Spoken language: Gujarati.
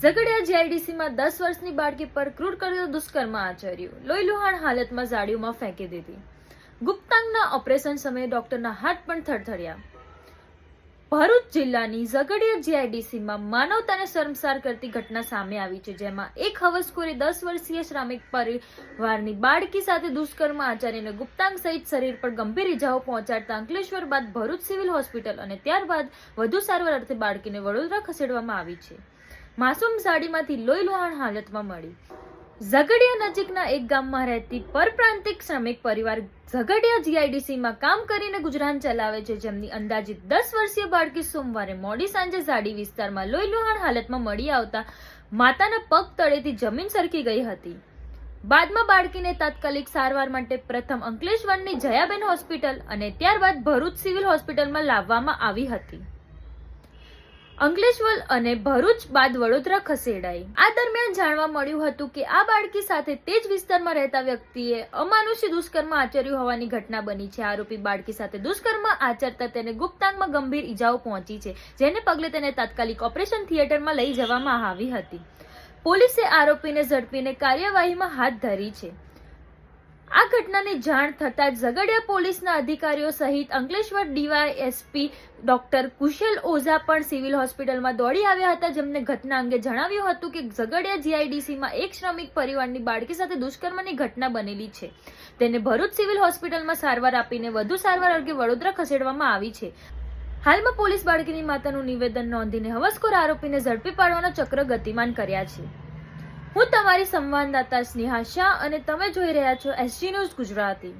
ઝઘડિયા જીઆઈડીસીમાં દસ વર્ષની બાળકી પર ક્રૂર કર્યો, દુષ્કર્મ આચર્યું. લોહીલુહાણ હાલતમાં ઝાડીઓમાં ફેંકી દીધી. ગુપ્તાંગના ઓપરેશન સમયે ડોક્ટરના હાથ પણ થરથર્યા. ભરૂચ જિલ્લાની ઝઘડિયા જીઆઈડીસીમાં માનવતાને શર્મસાર કરતી ઘટના સામે આવી છે, જેમાં એક હવસખોરે દસ વર્ષીય શ્રમિક પરિવારની બાળકી સાથે દુષ્કર્મ આચરીને ગુપ્તાંગ સહિત શરીર પર ગંભીર ઇજાઓ પહોંચાડતા અંકલેશ્વર બાદ ભરૂચ સિવિલ હોસ્પિટલ અને ત્યારબાદ વધુ સારવાર અર્થે બાળકીને વડોદરા ખસેડવામાં આવી છે. માસૂમ સાડીમાંથી લોહી લોહાણ હાલતમાં મળી. ઝઘડિયા નજીકના એક ગામમાં રહેતી પરપ્રાંતિક શ્રમિક પરિવાર ઝઘડિયા જીઆઈડીસીમાં કામ કરીને ગુજરાન ચલાવે છે, જેમની અંદાજિત દસ વર્ષીય બાળકી સોમવારે મોડી સાંજે ઝાડી વિસ્તારમાં લોહી લુહાણ હાલતમાં મળી આવતા માતાના પગ તળેથી જમીન સરકી ગઈ હતી. બાદમાં બાળકીને તાત્કાલિક સારવાર માટે પ્રથમ અંકલેશ્વરની જયાબેન હોસ્પિટલ અને ત્યારબાદ ભરૂચ સિવિલ હોસ્પિટલમાં લાવવામાં આવી હતી. અંકલેશ્વર અને ભરૂચ બાદ વડોદરા ખસેડાઈ. આ દરમિયાન જાણવા મળ્યું હતું કે આ બાળકી સાથે તે જ વિસ્તારમાં રહેતા વ્યક્તિએ અમાનુષી દુષ્કર્મ આચર્યું હોવાની ઘટના બની છે. આરોપી બાળકી સાથે દુષ્કર્મ આચરતા તેને ગુપ્તાંગમાં ગંભીર ઈજાઓ પહોંચી છે, જેને પગલે તેને તાત્કાલિક ઓપરેશન થિયેટરમાં લઈ જવામાં આવી હતી. પોલીસે આરોપીને ઝડપીને કાર્યવાહીમાં હાથ ધરી છે. આ ઘટનાની જાણ થતાં ઝઘડિયા પોલીસના અધિકારીઓ સહિત અંકલેશ્વર ડીવાયએસપી ડોક્ટર કુશલ ઓઝા પણ સિવિલ હોસ્પિટલમાં દોડી આવ્યા હતા, જેમને ઘટના અંગે જણાવ્યું હતું કે ઝઘડિયા જીઆઈડીસીમાં એક શ્રમિક પરિવારની બાળકી સાથે દુષ્કર્મની ઘટના બનેલી છે. તેને ભરૂચ સિવિલ હોસ્પિટલમાં સારવાર આપીને વધુ સારવાર અર્ગે વડોદરા ખસેડવામાં આવી છે. હાલમાં પોલીસ બાળકીની માતાનું નિવેદન નોંધીને હવસખોર આરોપીને ઝડપી પાડવાનો ચક્ર ગતિમાન કર્યા છે. હું તમારી સંવાદદાતા સ્નેહા શાહ અને તમે જોઈ રહ્યા છો એસજી ન્યૂઝ ગુજરાતી.